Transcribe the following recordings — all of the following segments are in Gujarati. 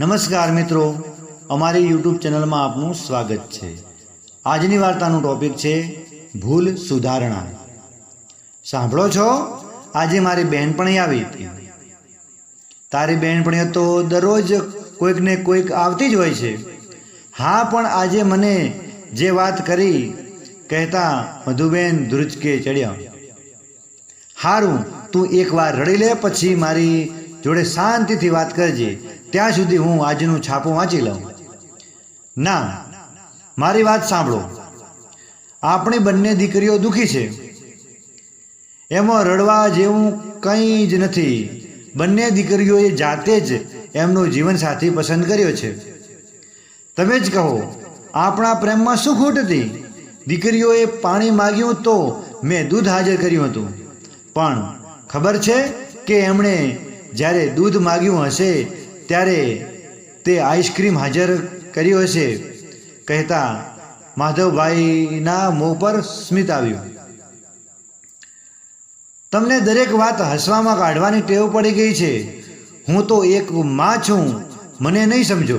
નમસ્કાર મિત્રો. અમારી યુટ્યુબ ચેનલમાં આપનું સ્વાગત છે. આજની વાર્તાનું ટોપિક છે ભૂલ સુધારણા. સાંભળો છો? આજે મારી બહેનપણી આવી હતી. તારી બહેનપણીઓ તો દરરોજ કોઈક ને કોઈક આવતી જ હોય છે. હા, પણ આજે મને જે વાત કરી કહેતા મધુબેન ધ્રુજકે ચડ્યા. હારું, તું એકવાર રડી લે, પછી મારી જોડે શાંતિથી વાત કરજે, ત્યાં સુધી હું આજનું છાપું વાંચી લઉં. ના, મારી વાત સાંભળો. આપણી બંને દીકરીઓ દુઃખી છે. એમાં રડવા જેવું કંઈ જ નથી. બંને દીકરીઓએ જાતે જ એમનો જીવનસાથી પસંદ કર્યો છે. તમે જ કહો, આપણા પ્રેમમાં શું ખોટ હતી? દીકરીઓએ પાણી માગ્યું તો મેં દૂધ હાજર કર્યું હતું. પણ ખબર છે કે એમણે જ્યારે દૂધ માગ્યું હશે, ત્યારે તે આઈસ્ક્રીમ હાજર કર્યો હશે, કહેતા માધવભાઈના મોં પર સ્મિત આવ્યું. તમને દરેક વાત હસવામાં કાઢવાની ટેવ પડી ગઈ છે. હું તો એક માં છું. મને નહીં સમજો.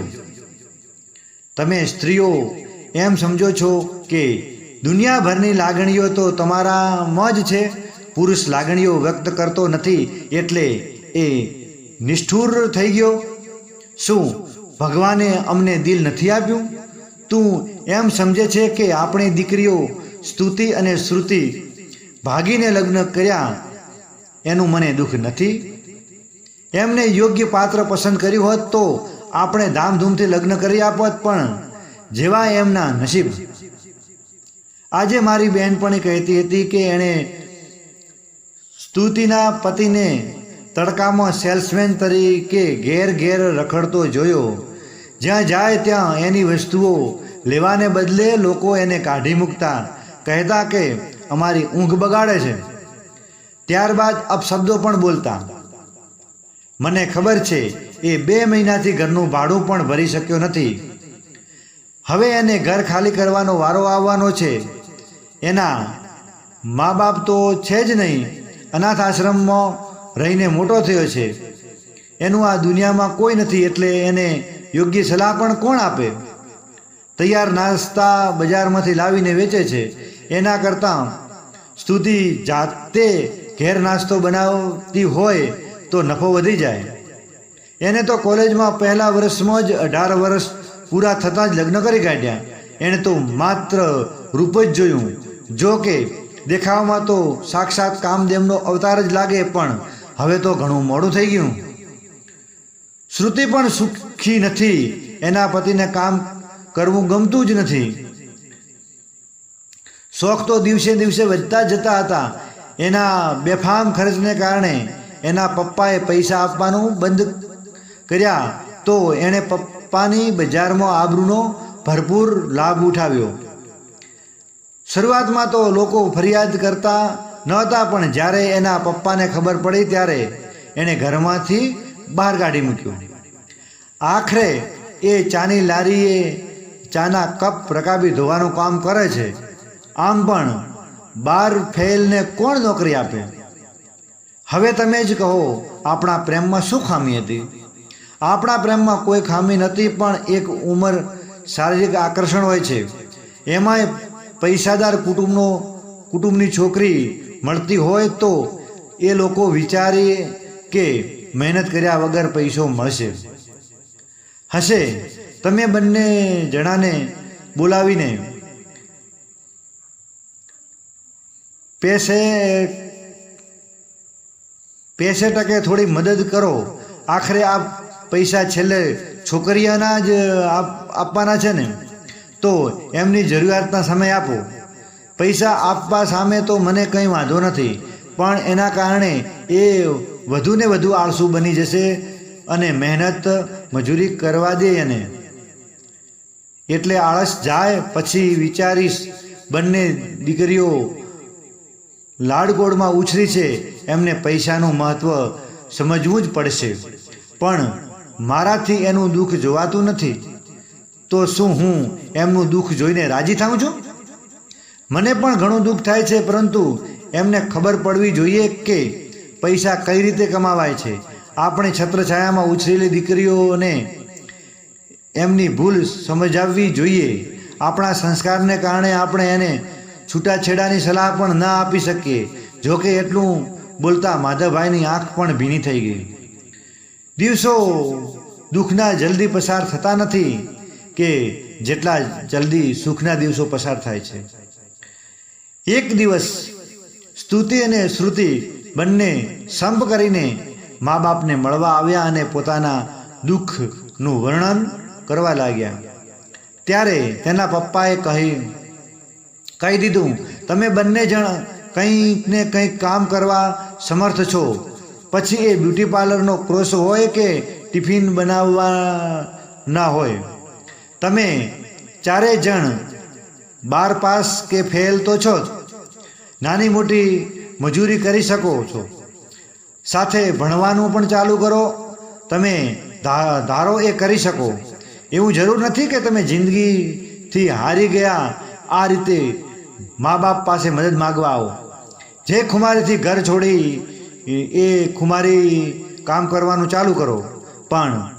તમે સ્ત્રીઓ એમ સમજો છો કે દુનિયાભરની લાગણીઓ તો તમારામાં જ છે. પુરુષ લાગણીઓ વ્યક્ત કરતો નથી એટલે એ નિષ્ઠુર થઈ ગયો. શું ભગવાને અમને દિલ નથી આપ્યું? તું એમ સમજે છે કે આપણી દીકરીઓ સ્તુતિ અને શ્રુતિ ભાગીને લગ્ન કર્યા એનું મને દુઃખ નથી? એમને યોગ્ય પાત્ર પસંદ કર્યું હોત તો આપણે ધામધૂમથી લગ્ન કરી આપત, પણ જેવા એમના નસીબ. આજે મારી બહેનપણી કહેતી હતી કે એણે સ્તુતિના પતિને તડકામાં સેલ્સમેન તરીકે ઘેર ઘેર રખડતો જોયો. જ્યાં જાય ત્યાં એની વસ્તુઓ લેવાને બદલે લોકો એને કાઢી મૂકતા કહેતા કે અમારી ઊંઘ બગાડે છે. ત્યારબાદ અપશબ્દો પણ બોલતા. મને ખબર છે, એ બે મહિનાથી ઘરનું ભાડું પણ ભરી શક્યો નથી. હવે એને ઘર ખાલી કરવાનો વારો આવવાનો છે. એના મા બાપ તો છે જ નહીં. અનાથ આશ્રમમાં રહીને મોટો થયો છે. એનું આ દુનિયામાં કોઈ નથી એટલે એને યોગ્ય સલાહ પણ કોણ આપે? તૈયાર નાસ્તા બજારમાંથી લાવીને વેચે છે. એના કરતાં સ્તુતિ જાતે ઘેર નાસ્તો બનાવતી હોય તો નફો વધી જાય. એને તો કોલેજમાં પહેલા વર્ષમાં જ અઢાર વર્ષ પૂરા થતાં જ લગ્ન કરી કાઢ્યા. એણે તો માત્ર રૂપ જ જોયું. જો કે દેખાવમાં તો સાક્ષાત કામદેવનો અવતાર જ લાગે પણ હવે તો ઘણું મોડું થઈ ગયું. શ્રુતિ પણ સુખી નથી. એના પતિને કામ કરવું ગમતું જ નથી. શોખ તો દિવસે દિવસે વધતા જતા હતા. એના બેફામ ખર્ચને કારણે એના પપ્પાએ પૈસા આપવાનું બંધ કર્યા તો એણે પપ્પાની બજારમાં આબરૂનો ભરપૂર લાભ ઉઠાવ્યો. શરૂઆતમાં તો લોકો ફરિયાદ કરતા નહોતા, પણ જ્યારે એના પપ્પાને ખબર પડી ત્યારે એણે ઘરમાંથી બહાર કાઢી મૂક્યું. આખરે એ ચાની લારીએ ચાના કપ રકાબી ધોવાનું કામ કરે છે. આમ પણ બાર ફેલને કોણ નોકરી આપે? હવે તમે જ કહો, આપણા પ્રેમમાં શું ખામી હતી? આપણા પ્રેમમાં કોઈ ખામી નથી, પણ એક ઉંમર શારીરિક આકર્ષણ હોય છે. એમાંય પૈસાદાર કુટુંબનો, કુટુંબની છોકરી મળતી હોય તો એ લોકો વિચારીએ કે મહેનત કર્યા વગર પૈસો મળશે. હશે. તમે બંને જણાને બોલાવીને પેસે પેસે ટકે થોડી મદદ કરો. આખરે આ પૈસા છેલ્લે છોકરીઓના જ આપવાના છે ને? તો એમની જરૂરિયાતના સમય આપો. પૈસા આપવા સામે તો મને કંઈ વાંધો નથી, પણ એના કારણે એ વધુને વધુ આળસુ બની જશે અને મહેનત મજૂરી કરવા દે એને. એટલે આળસ જાય પછી વિચારીશ, બંને દીકરીઓ લાડગોળમાં ઉછરી છે, એમને પૈસાનું મહત્ત્વ સમજવું જ પડશે. પણ મારાથી એનું દુઃખ જોવાતું નથી, તો શું હું એમનું દુઃખ જોઈને રાજી થાઉં છું? મને પણ ઘણું દુઃખ થાય છે, પરંતુ એમને ખબર પડવી જોઈએ કે પૈસા કઈ રીતે કમાવાય છે. આપણે છત્રછાયામાં ઉછરેલી દીકરીઓને એમની ભૂલ સમજાવવી જોઈએ. આપણા સંસ્કારને કારણે આપણે એને છૂટાછેડાની સલાહ પણ ન આપી શકીએ. જોકે એટલું બોલતા માધવભાઈની આંખ પણ ભીની થઈ ગઈ. દિવસો દુઃખના જલ્દી પસાર થતા નથી કે જેટલા જલ્દી સુખના દિવસો પસાર થાય છે. એક દિવસ સ્તુતિ અને શ્રુતિ બંને સંપ કરીને મા બાપને મળવા આવ્યા અને પોતાના દુઃખનું વર્ણન કરવા લાગ્યા. ત્યારે તેના પપ્પાએ કહી કહી દીધું, તમે બંને જણ કંઈક ને કંઈક કામ કરવા સમર્થ છો. પછી એ બ્યુટી પાર્લરનો ક્રોસ હોય કે ટિફિન બનાવવા ના હોય? તમે ચારે જણ બાર પાસ કે ફેલ તો છો જ. નાની મોટી મજૂરી કરી શકો છો. સાથે ભણવાનું પણ ચાલુ કરો. તમે ધારો એ કરી શકો. એવું જરૂર નથી કે તમે જિંદગીથી હારી ગયા આ રીતે મા બાપ પાસે મદદ માગવા આવો. જે ખુમારીથી ઘર છોડી એ- એ ખુમારી કામ કરવાનું ચાલુ કરો. પણ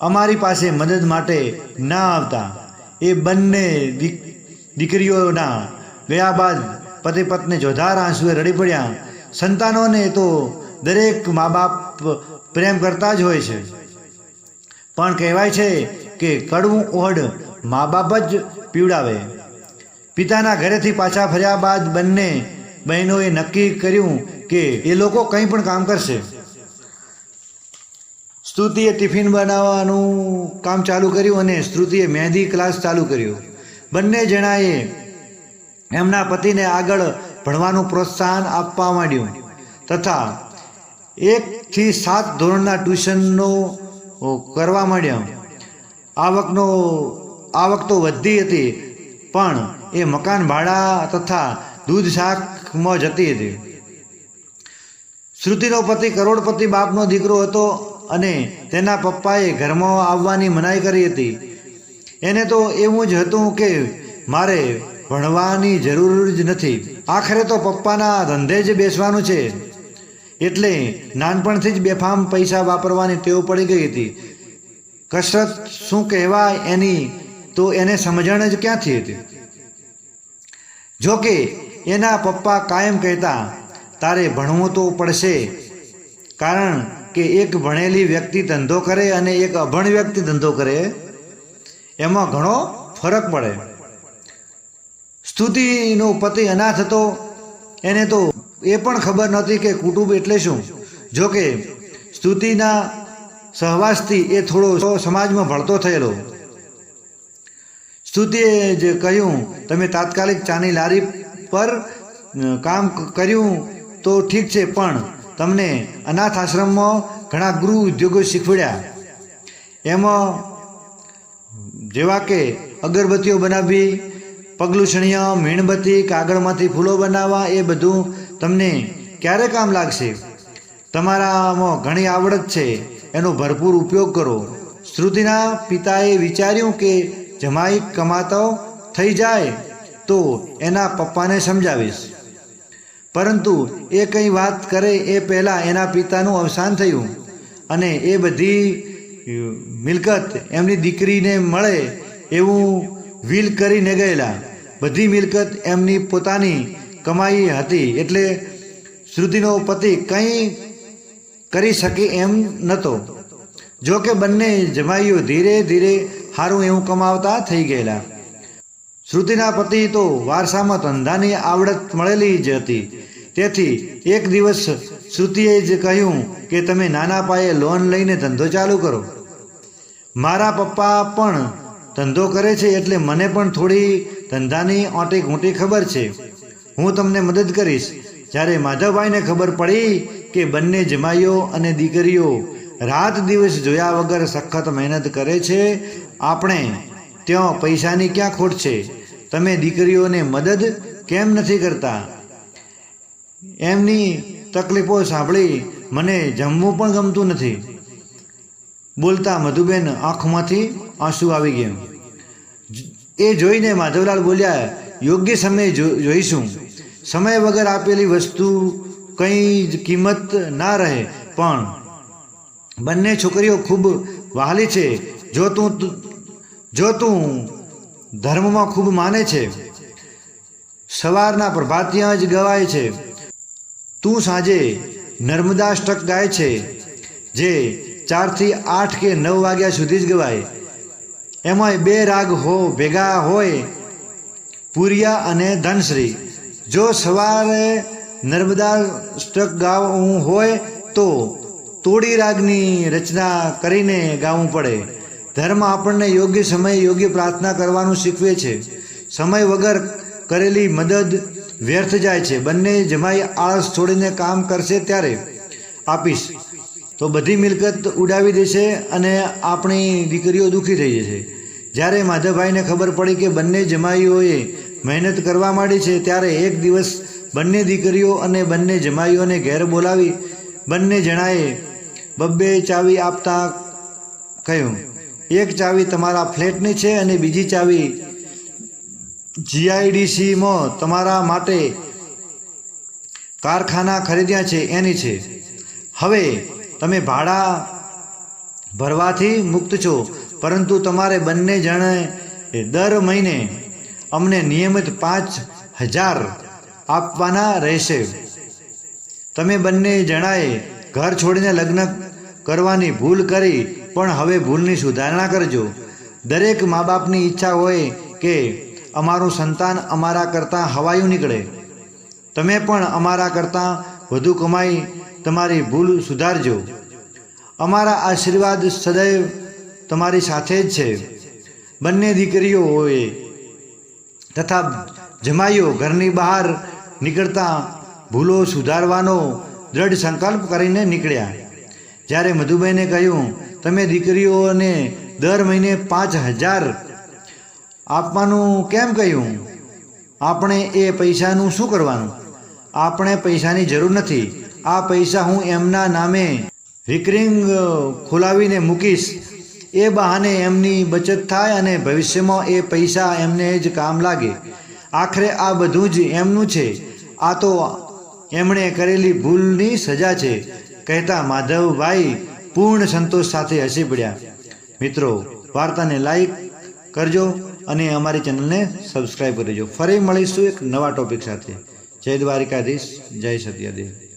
અમારી પાસે મદદ માટે ના આવતા. એ બંને દીક- દીકરીઓના ગયા બાદ પતિ પત્ની જોધાર આંસુએ રડી પડ્યા. સંતાનોને તો દરેક મા બાપ પ્રેમ કરતા જ હોય છે. પણ કહેવાય છે કે કડવું ઓહડ મા બાપ જ પીવડાવે. પિતાના ઘરેથી પાછા ફર્યા બાદ બંને બહેનોએ નક્કી કર્યું કે એ લોકો કંઈ પણ કામ કરશે. સ્તુતિએ ટિફિન બનાવવાનું કામ ચાલુ કર્યું અને સ્તુતિએ મહેંદી ક્લાસ ચાલુ કર્યો. બંને જણાએ એમના પતિને આગળ ભણવાનું પ્રોત્સાહન આપવા માંડ્યું. તથા એકથી સાત ધોરણના ટ્યુશનનો કરવા માંડ્યા. આવકનો, આવક તો વધતી હતી, પણ એ મકાન ભાડા તથા દૂધ શાકમાં જતી હતી. શ્રુતિનો પતિ કરોડપતિ બાપનો દીકરો હતો અને તેના પપ્પાએ ઘરમાં આવવાની મનાઈ કરી હતી. એને તો એવું જ હતું કે મારે ભણવાની જરૂર જ નથી. આખરે તો પપ્પાના ધંધે જ બેસવાનું છે. એટલે નાનપણથી જ બેફામ પૈસા વાપરવાની ટેવ પડી ગઈ હતી. કસરત શું કહેવાય એની તો એને સમજણ જ ક્યાંથી હતી? જોકે એના પપ્પા કાયમ કહેતા, તારે ભણવું તો પડશે, કારણ કે એક ભણેલી વ્યક્તિ ધંધો કરે અને એક અભણ વ્યક્તિ ધંધો કરે. એમાં ઘણો ફરક પડે. સ્તુતિનો પતિ અનાથ હતો, એને તો એ પણ ખબર નહોતી કે કુટુંબ એટલે શું. જોકે સ્તુતિના સહવાસથી એ થોડો સમાજમાં ભળતો થયેલો. સ્તુતિએ જે કહ્યું, તમે તાત્કાલિક ચાની લારી પર કામ કર્યું તો ઠીક છે, પણ તમને અનાથ આશ્રમમાં ઘણા ગૃહ ઉદ્યોગો શીખવડ્યા. એમાં જેવા કે અગરબત્તીઓ બનાવવી પગલુછણીયા મીણબત્તી, કાગળમાંથી ફૂલો બનાવવા, એ બધું તમને ક્યારે કામ લાગશે? તમારામાં ઘણી આવડત છે, એનો ભરપૂર ઉપયોગ કરો. શ્રુતિના પિતાએ વિચાર્યું કે જમાઈ કમાતો થઈ જાય, તો એના પપ્પાને સમજાવીશ. પરંતુ એ કંઈ વાત કરે એ પહેલાં એના પિતાનું અવસાન થયું અને એ બધી મિલકત એમની દીકરીને મળે એવું વિલ કરીને ગયેલા. બધી મિલકત એમની પોતાની કમાઈ હતી એટલે શ્રુતિનો પતિ કંઈ કરી શકે એમ નહોતો. જો કે બંને જમાઈઓ ધીરે ધીરે સારું એવું કમાવતા થઈ ગયેલા. શ્રુતિના પતિ તો વારસામાં ધંધાની આવડત મળેલી જ હતી. તેથી એક દિવસ શ્રુતિએ જ કહ્યું કે તમે નાના પાયે લોન લઈને ધંધો ચાલુ કરો. મારા પપ્પા પણ ધંધો કરે છે એટલે મને પણ થોડી ધંધાની ઓટી ઘૂંટી ખબર છે. હું તમને મદદ કરીશ. જ્યારે માધવભાઈને ખબર પડી કે બંને જમાઈઓ અને દીકરીઓ રાત દિવસ જોયા વગર સખત મહેનત કરે છે, આપણે ત્યાં પૈસાની ક્યાં ખોટ છે? તમે દીકરીઓને મદદ કેમ નથી કરતા? એમની તકલીફો સાંભળી મને જમવું પણ ગમતું નથી. બોલતા મધુબેન આંખમાંથી આંસુ આવી ગયા. એ જોઈને માધવલાલ બોલ્યા, યોગ્ય સમયે જોઈશું. સમય વગર આપેલી વસ્તુ કંઈ જ કિંમત ના રહે, પણ બંને છોકરીઓ ખૂબ વહાલી છે. જો તું જો તું ધર્મમાં ખૂબ માને છે, સવારના પ્રભાતિયા જ ગવાય છે. તું સાંજે નર્મદા સ્ટક ગાય છે, જે ચારથી આઠ કે નવ વાગ્યા સુધી જ ગવાય. એમાંય બે રાગ હો, ભેગા હોય પુરિયા અને ધનશ્રી. જો સવારે નર્મદા સ્ટક ગાવું હોય તો તોડી રાગની રચના કરીને ગાવું પડે. ધર્મ આપણને યોગ્ય સમયે યોગ્ય પ્રાર્થના કરવાનું શીખવે છે. સમય વગર કરેલી મદદ વ્યર્થ જાય છે. બંને જમાઈ આળસ છોડીને કામ કરશે ત્યારે આપીશ. તો બધી મિલકત ઉડાવી દેશે અને આપણી દીકરીઓ દુઃખી થઈ જશે. જ્યારે માધવભાઈને ખબર પડી કે બંને જમાઈઓએ મહેનત કરવા માંડી છે, ત્યારે એક દિવસ બંને દીકરીઓ અને બંને જમાઈઓને ઘેર બોલાવી બંને જણાએ બબ્બે ચાવી આપતા કહ્યું, એક ચાવી તમારા ફ્લેટની છે અને બીજી ચાવી જીઆઈડીસીમાં તમારા માટે કારખાના ખરીદ્યા છે, એની છે. હવે તમે ભાડા ભરવાથી મુક્ત છો, પરંતુ તમારે બંને જણે દર મહિને અમને નિયમિત પાંચ હજાર આપવાના રહેશે. તમે બંને જણાએ ઘર છોડીને લગ્ન કરવાની ભૂલ કરી, પણ હવે ભૂલની સુધારણા કરજો. દરેક મા બાપની ઈચ્છા હોય કે અમારું સંતાન અમારા કરતાં હવાયું નીકળે. તમે પણ અમારા કરતાં વધુ કમાઈ તમારી ભૂલ સુધારજો. અમારા આશીર્વાદ સદૈવ તમારી સાથે જ છે. બંને દીકરીઓએ તથા જમાઈઓ ઘરની બહાર નીકળતા ભૂલો સુધારવાનો દ્રઢ સંકલ્પ કરીને નીકળ્યા. જ્યારે મધુબેને કહ્યું, તમે દીકરીઓને દર મહિને પાંચ હજાર આપવાનું કેમ કહ્યું? આપણે એ પૈસાનું શું કરવાનું? આપણે પૈસાની જરૂર નથી. આ પૈસા હું એમના નામે રિકરિંગ ખોલાવીને મૂકીશ. એ બહાને એમની બચત થાય અને ભવિષ્યમાં એ પૈસા એમને જ કામ લાગે. આખરે આ બધું જ એમનું છે. આ તો એમણે કરેલી ભૂલની સજા છે. કહેતા માધવભાઈ પૂર્ણ સંતોષ સાથે હસી પડ્યા. મિત્રો, વાર્તાને લાઈક કરજો. અને અમારી ચેનલને સબસ્ક્રાઈબ કરજો ફરી મળીશું એક નવા ટોપિક સાથે. જય દ્વારિકાધીશ, જય સત્યદેવ